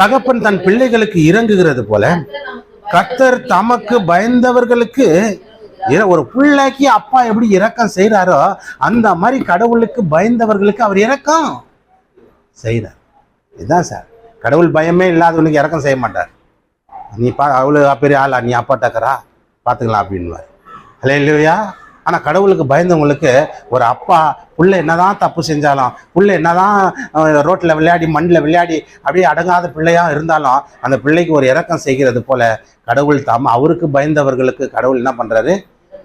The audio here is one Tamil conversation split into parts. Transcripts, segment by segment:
தகப்பன் தன் பிள்ளைகளுக்கு இறங்குகிறது. போல கர்த்தர் தமக்கு பயந்தவர்களுக்கு ஒரு பிள்ளைக்கு அப்பா எப்படி இரக்கம் செய்றாரோ அந்த மாதிரி கடவுளுக்கு பயந்தவர்களுக்கு அவர் இரக்கம் செய்றார். இதுதான் சார். கடவுள் பயமே இல்லாதவனுக்கு இரக்கம் செய்ய மாட்டார். நீ பா அவ்வளோ பெரிய ஆளா? நீ அப்பா டக்கரா? பார்த்துக்கலாம் அப்படின்வார் அல்ல இல்லையா ஆனால் கடவுளுக்கு பயந்தவங்களுக்கு ஒரு அப்பா புள்ள என்னதான் தப்பு செஞ்சாலும் புள்ள என்னதான் ரோட்டில் விளையாடி மண்ணில் விளையாடி அப்படியே அடங்காத பிள்ளையா இருந்தாலும் அந்த பிள்ளைக்கு ஒரு இறக்கம் செய்கிறது போல கடவுள் தாம அவருக்கு பயந்தவர்களுக்கு கடவுள் என்ன பண்றாரு?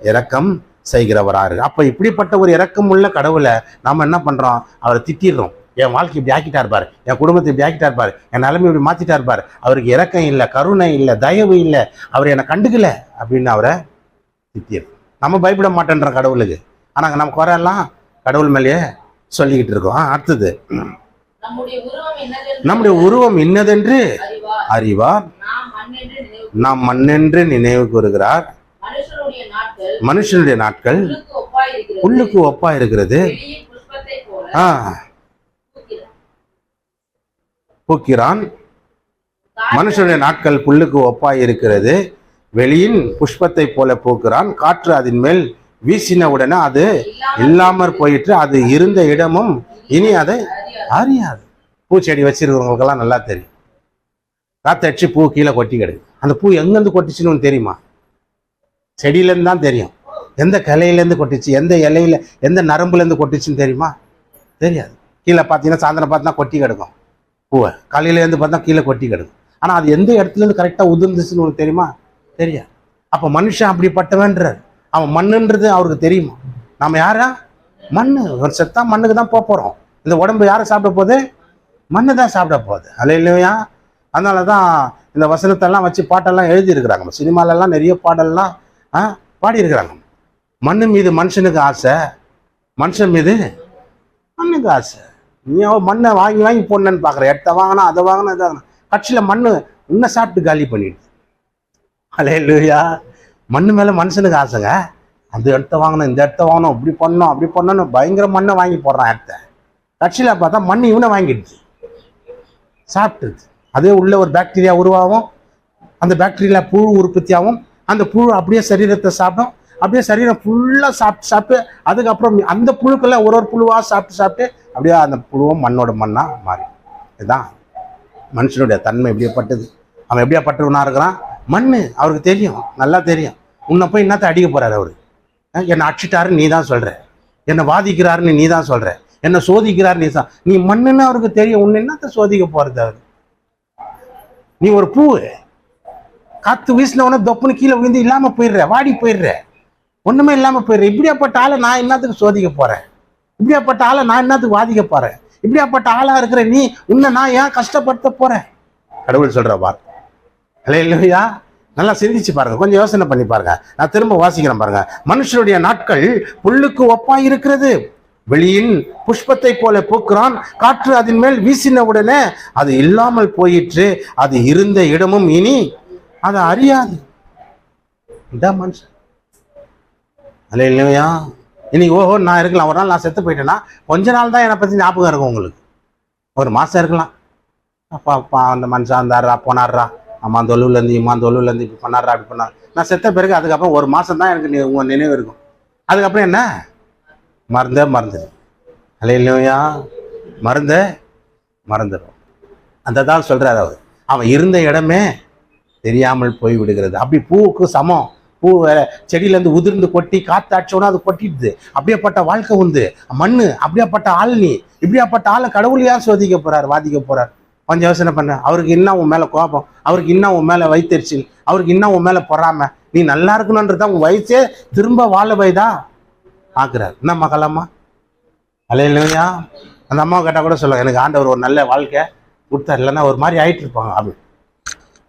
இறக்கம் செய்கிறவராரு அப்போ இப்படிப்பட்ட ஒரு இறக்கம் உள்ள கடவுளை நாம் என்ன பண்ணுறோம் அவரை திட்டிடுறோம். என் வாழ்க்கை இப்படி ஆக்கிட்டா இருப்பார். என் குடும்பத்தை இப்படி ஆக்கிட்டா இருப்பார். என் நிலைமை இப்படி மாற்றிட்டா இருப்பார். அவருக்கு இறக்கம் இல்லை கருணை இல்லை தயவு இல்லை. அவர் என்னை கண்டுக்கல அப்படின்னு அவரை திட்டிடுறோம். நம்ம பயப்பட மாட்டேன்றோம் கடவுளுக்கு ஆனால் நம்ம குறையெல்லாம் கடவுள் மேலேயே சொல்லிக்கிட்டு இருக்கோம். ஆ, அடுத்தது. நம்முடைய உருவம் என்னதென்று? அறிவார். நாம் மண்ணென்று நினைவு கூறுகிறார். மனுஷனுடைய நாட்கள் புல்லுக்கு ஒப்பா இருக்கிறது. ஆ. பூக்கிறான். மனுஷனுடைய நாட்கள் புல்லுக்கு ஒப்பாய் இருக்கிறது. வெளியின் புஷ்பத்தை போல பூக்கிறான். காற்று அதன் மேல் வீசின உடனே அது இல்லாமற் போயிட்டு அது இருந்த இடமும் இனி அதை அறியாது. பூச்செடி வச்சிருக்கிறவங்களுக்கெல்லாம் நல்லா தெரியும். காத்தடிச்சு பூ கீழே கொட்டி கிடக்கு. அந்த பூ எங்கேருந்து கொட்டிச்சுன்னு தெரியுமா? செடியிலேருந்து தான் தெரியும். எந்த கிளையிலேருந்து கொட்டிச்சு? எந்த இலையில எந்த நரம்புலேருந்து கொட்டிச்சுன்னு தெரியுமா? தெரியாது. கீழே பார்த்தீங்கன்னா சாயந்தரம் பார்த்தா கொட்டி கிடக்கும் பூவை. காலையிலேருந்து பார்த்தா கீழே கொட்டி கிடக்கும். ஆனால் அது எந்த இடத்துலேருந்து கரெக்டாக உதிர்ந்துச்சுன்னு உனக்கு தெரியுமா? தெரியாது. அப்போ மனுஷன் அப்படிப்பட்டவன்றார். அவன் மண்ணுன்றது அவருக்கு தெரியுமா? நம்ம யாரா? மண்ணு. ஒரு செத்தா மண்ணுக்கு தான் போக போகிறோம் இந்த உடம்பு யாரை சாப்பிட போகுது? மண்ணு தான் சாப்பிட போகுது. அல்ல இல்லையா? அதனால தான் இந்த வசனத்தெல்லாம் வச்சு பாட்டெல்லாம் எழுதியிருக்கிறாங்க. சினிமாலெல்லாம் நிறைய பாடல்லாம் ஆ பாடியிருக்கிறாங்க. மண்ணு மீது மனுஷனுக்கு ஆசை. மனுஷன் மீது மண்ணுக்கு ஆசை. நீ மண்ணை வாங்கி வாங்கி போடணுன்னு பார்க்குற? இடத்த வாங்கினா அதை வாங்கினா இதை வாங்கினா. கட்சியில் மண் இன்னும் சாப்பிட்டு காலி பண்ணிடுது. அலே லூயா மண்ணு மேலே மனுஷனுக்கு ஆசைங்க. அந்த இடத்த வாங்கணும் இந்த இடத்த வாங்கணும் இப்படி பண்ணணும் அப்படி பண்ணணும் பயங்கர மண்ணை வாங்கி போடுறான் இடத்த. கட்சியில் பார்த்தா மண் இவனை வாங்கிடுச்சு. சாப்பிட்டுது அதே உள்ள ஒரு பாக்டீரியா உருவாகும். அந்த பாக்டீரியா புழு உற்பத்தியாகும். அந்த புழு அப்படியே சரீரத்தை சாப்பிடும். அப்படியே சரீரம் ஃபுல்லாக சாப்பிட்டு சாப்பிட்டு அதுக்கப்புறம் அந்த புழுக்கெல்லாம் ஒரு ஒரு புழுவாக சாப்பிட்டு சாப்பிட்டு அப்படியே அந்த புழுவும் மண்ணோட மண்ணாக மாறி. இதுதான் மனுஷனுடைய தன்மை எப்படியாப்பட்டது அவன் எப்படியாப்பட்டவனா இருக்கிறான்? மண் அவருக்கு தெரியும். நல்லா தெரியும். உன்னை போய் என்னத்த அடிக்க போறாரு அவரு? என்னை அடிச்சிட்டாருன்னு நீ தான் சொல்ற. என்னை வாதிக்கிறாருன்னு நீ தான் சொல்ற. என்னை சோதிக்கிறாரு நீ தான் நீ மண்ணுன்னு அவருக்கு தெரியும். உன்னை என்னத்த சோதிக்க போறது அவர்? நீ ஒரு பூ காத்து வீசின தொப்புன்னு கீழே விழுந்து இல்லாம போயிடுற. வாடி போயிடுற. ஒண்ணுமே இல்லாம போயிடுற. இப்படியாப்பட்ட ஆளை நான் என்னத்துக்கு சோதிக்க போறேன்? இப்படியாப்பட்ட ஆளை நான் என்னத்துக்கு வாதிக்க போறேன்? இப்படியாப்பட்ட ஆளா இருக்கிற நீ உன்னை நான் ஏன் கஷ்டப்படுத்த போறேன்? கடவுள் சொல்ற வார்த்தை. ஹலே இல்லையா நல்லா சிந்திச்சு பாருங்க கொஞ்சம் யோசனை பண்ணி பாருங்க. நான் திரும்ப வாசிக்கிறேன் பாருங்க. மனுஷனுடைய நாட்கள் புல்லுக்கு ஒப்பாய் இருக்கிறது. வெளியின் புஷ்பத்தை போல பூக்கிறான். காற்று அதன் மேல் வீசின உடனே அது இல்லாமல் போயிற்று. அது இருந்த இடமும் இனி அதை அறியாது. இதான் மனுஷன். அல்ல இல்லையா இன்னைக்கு ஓஹோ நான் இருக்கலாம். ஒரு நாள் நான் செத்து போயிட்டேன்னா கொஞ்ச நாள் தான் என்னை பற்றி ஞாபகம் இருக்கும் உங்களுக்கு. ஒரு மாதம் இருக்கலாம். அப்பா அப்பா அந்த மனுஷன் வந்தாரா போனாரா அம்மா அந்த ஒலுவுலேருந்து இம்மா அந்த ஒலுவுலேருந்து இப்படி பண்ணாரா. அப்படி பண்ணார் நான் செத்த பிறகு அதுக்கப்புறம் ஒரு மாதம் தான் எனக்கு நீ- உங்கள் நினைவு இருக்கும். அதுக்கப்புறம் என்ன? மறந்தே மறந்துடு அலையிலையா மறந்த மறந்துடும் அந்த தான் சொல்கிறார் அவர். அவன் இருந்த இடமே தெரியாமல் போய் விடுகிறது அப்படி பூவுக்கு சமம். பூ வேற செடியிலேருந்து உதிர்ந்து கொட்டி காத்து அது கொட்டிடுது. அப்படியேப்பட்ட வாழ்க்கை உண்டு. மண்ணு அப்படியேப்பட்ட ஆள் நீ இப்படியாப்பட்ட ஆளை கடவுள் யார் சோதிக்க போகிறார் வாதிக்க போறார்? கொஞ்சம் யோசனை பண்ண. அவருக்கு இன்னும் உன் மேலே கோபம். அவருக்கு இன்னும் உன் மேலே வைத்தறிச்சு அவருக்கு இன்னும் உன் மேலே பொறாம. நீ நல்லா இருக்கணுன்றதா உன் வயசே திரும்ப வாழ வைதா ஆக்குறாரு. என்ன மகளம்மா அலையிலையா? அந்த அம்மா கேட்டால் கூட சொல்லுவாங்க எனக்கு ஆண்டவர் ஒரு நல்ல வாழ்க்கை கொடுத்தார். இல்லைன்னா ஒரு மாதிரி ஆயிட்டு இருப்பாங்க. அப்படி.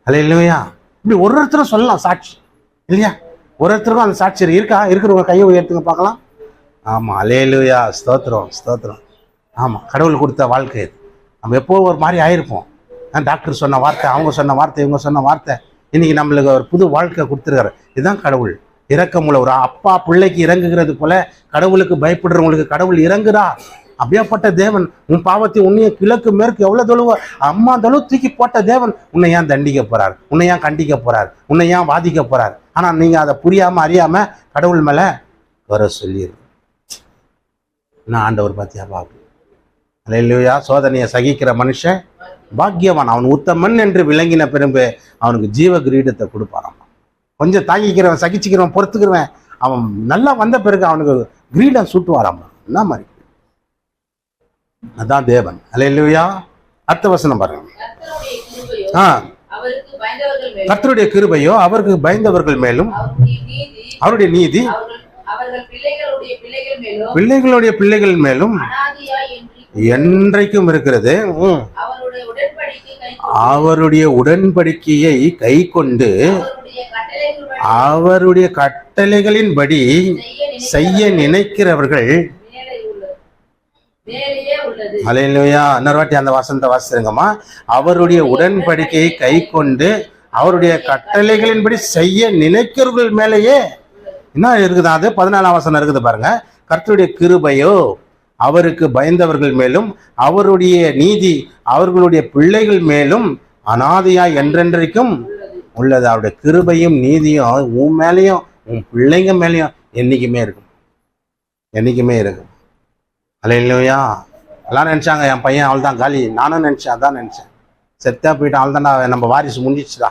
அலையிலையா? இப்படி ஒரு ஒருத்தரும் சொல்லலாம் சாட்சி. இல்லையா? ஒரு ஒருத்தருக்கும் அந்த சாட்சி இருக்கா? இருக்கிறவங்க கையை உயர்த்துங்க பார்க்கலாம். ஆமாம் அலையிலுயா? ஸ்தோத்திரம் ஸ்தோத்திரம். ஆமாம் கடவுள் கொடுத்த வாழ்க்கை இது. நம்ம எப்போ ஒரு மாதிரி ஆயிருப்போம். டாக்டர் சொன்ன வார்த்தை அவங்க சொன்ன வார்த்தை இவங்க சொன்ன வார்த்தை. இன்னைக்கு நம்மளுக்கு ஒரு புது வாழ்க்கை கொடுத்துருக்காரு. இதுதான் கடவுள். இறக்கமுள்ள ஒரு அப்பா பிள்ளைக்கு இறங்குகிறது போல கடவுளுக்கு பயப்படுறவங்களுக்கு கடவுள் இறங்குறா? அப்படியாப்பட்ட தேவன் உன் பாவத்தை உன்னைய கிழக்கு மேற்கு எவ்வளோ தொழுவ அம்மா தொழுவு தூக்கி போட்ட தேவன் உன்னை ஏன் தண்டிக்க போறார்? உன்னை ஏன் கண்டிக்க போறார்? உன்னை ஏன் வாதிக்க போறார்? ஆனால் நீங்கள் அதை புரியாம அறியாம கடவுள் மேலே வர சொல்லிடு நான் ஆண்டவர் பார்த்தியா பாப்பு அல்லையா சோதனையை சகிக்கிற மனுஷன் பாக்கியவான். அவன் உத்தமன் என்று விளங்கின பிறகு அவனுக்கு ஜீவ கிரீடத்தை கொடுப்பாராம். கொஞ்சம் தாங்கிக்கிறவன் சகிச்சுக்கிறவன் பொறுத்துக்கிறவன் அவன் நல்லா வந்த பிறகு அவனுக்கு கிரீடம் சூட்டுவாராம். என்ன மாதிரி? அதான் தேவன். அல்லையா அடுத்த வசனம் பாருங்க. ஆ. அவருக்கு பயந்தவர்கள் மேலும் கர்த்தருடைய கிருபையோ அவருக்கு பயந்தவர்கள் மேலும் அவருடைய நீதி பிள்ளைகளுடைய பிள்ளைகள் மேலும் என்றைக்கும் இருக்கிறது. ம். அவருடைய உடன்படிக்கையை கை கொண்டு அவருடைய கட்டளைகள் அவருடைய கட்டளைகளின்படி செய்ய நினைக்கிறவர்கள் அலையிலையா இன்னொரு வாட்டி அந்த வசனத்தை வாசிருங்கம்மா அவருடைய உடன்படிக்கையை கை கொண்டு அவருடைய கட்டளைகளின்படி செய்ய நினைக்கிறவர்கள் மேலேயே. என்ன இருக்குது அது? பதினாலாம் வசனம் இருக்குது பாருங்க. கர்த்தருடைய கிருபையோ அவருக்கு பயந்தவர்கள் மேலும் அவருடைய நீதி அவர்களுடைய பிள்ளைகள் மேலும் அனாதையாய் என்றென்றைக்கும் உள்ளது. அவருடைய கிருபையும் நீதியும் உன் மேலேயும் உன் பிள்ளைங்க மேலேயும் என்றைக்குமே இருக்கும். என்னைக்குமே இருக்கும். அலையிலையா எல்லாரும் நினச்சாங்க என் பையன் அவள் தான் காலி. நானும் நினச்சேன் அதான் நினச்சேன். செத்தா போயிட்டு அவள் தான்டா நம்ம வாரிசு முடிஞ்சிச்சுடா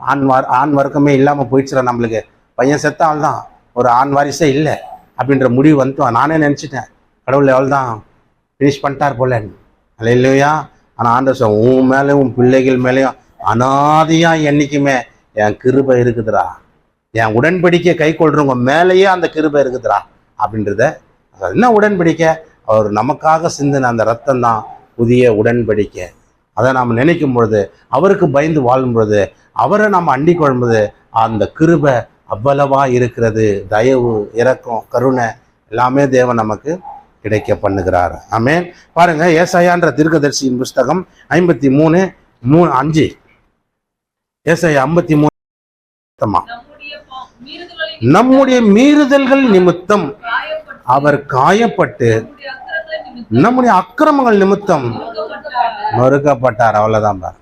ஆண் வார் ஆண் வர்க்கமே இல்லாமல் போயிடுச்சுடா நம்மளுக்கு. பையன் செத்தா அவள் தான் ஒரு ஆண் வாரிசே இல்லை அப்படின்ற முடிவு வந்துட்டோம். நானே நினச்சிட்டேன். கடவுள் எவ்வளோ தான் ஃபினிஷ் பண்ணிட்டார் போல இல்லையா ஆனால் ஆண்டவர் சொல்ல உன் மேலேயும் உன் பிள்ளைகள் மேலேயும் அனாதியாக என்றைக்குமே என் கிருபை இருக்குதுடா. என் உடன்படிக்கை கை கொள்றவங்க மேலேயே அந்த கிருபை இருக்குதுடா. அப்படின்றத என்ன உடன்படிக்கை? அவர் நமக்காக சிந்தின அந்த ரத்தம் தான் புதிய உடன்படிக்கை. அதை நாம் நினைக்கும் பொழுது அவருக்கு பயந்து வாழும் பொழுது அவரை நாம் அண்டி கொள்ளும்போது அந்த கிருபை அவ்வளவா இருக்கிறது. தயவு இரக்கம் கருணை எல்லாமே தேவன் நமக்கு கிடைக்க பண்ணுகிறார் ஆமேன். பாருங்க ஏசாயான்ற தீர்க்கதரிசியின் புஸ்தகம் ஐம்பத்தி மூணு மூணு அஞ்சு. ஏசாயா ஐம்பத்தி மூணு நம்முடைய மீறுதல்கள் நிமித்தம் அவர் காயப்பட்டு நம்முடைய அக்கிரமங்கள் நிமித்தம் நொறுக்கப்பட்டார். நொறுக்கப்பட்டார் அவ்வளவுதான் பார்.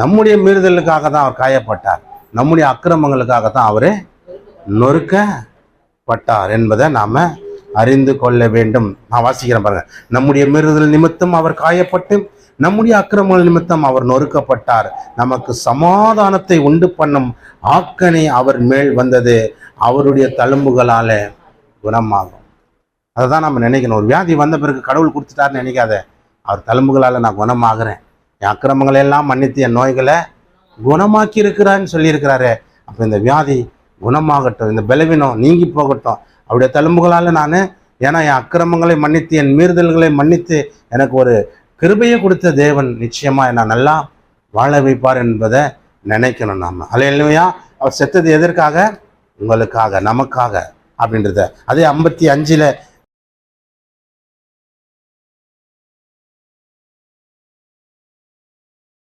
நம்முடைய மீறுதலுக்காக தான் அவர் காயப்பட்டார். நம்முடைய அக்கிரமங்களுக்காக தான் அவரு நொறுக்கப்பட்டார் என்பதை நாம அறிந்து கொள்ள வேண்டும். நான் வாசிக்கிறேன் பாருங்க. நம்முடைய மீறுதல் நிமித்தம் அவர் காயப்பட்டு நம்முடைய அக்கிரமங்கள் நிமித்தம் அவர் நொறுக்கப்பட்டார். நமக்கு சமாதானத்தை உண்டு பண்ணும் ஆக்கனை அவர் மேல் வந்தது. அவருடைய தழும்புகளால குணமாகும். அதை தான் நம்ம நினைக்கணும். ஒரு வியாதி வந்த பிறகு கடவுள் கொடுத்துட்டாருன்னு நினைக்காத. அவர் தழும்புகளால் நான் குணமாகிறேன். என் அக்கிரமங்களை எல்லாம் மன்னித்து என் நோய்களை குணமாக்கி இருக்கிறான்னு சொல்லியிருக்கிறாரு. அப்போ இந்த வியாதி குணமாகட்டும். இந்த பலவீனம் நீங்கி போகட்டும். அவருடைய தழும்புகளால் நான் ஏன்னா என் அக்கிரமங்களை மன்னித்து என் மீறுதல்களை மன்னித்து எனக்கு ஒரு கிருபையை கொடுத்த தேவன் நிச்சயமாக என்னை நல்லா வாழ வைப்பார் என்பதை நினைக்கணும் நாம. அல்லையா அவர் செத்தது எதற்காக? உங்களுக்காக நமக்காக அப்படின்றத. அதே ஐம்பத்தி அஞ்சில்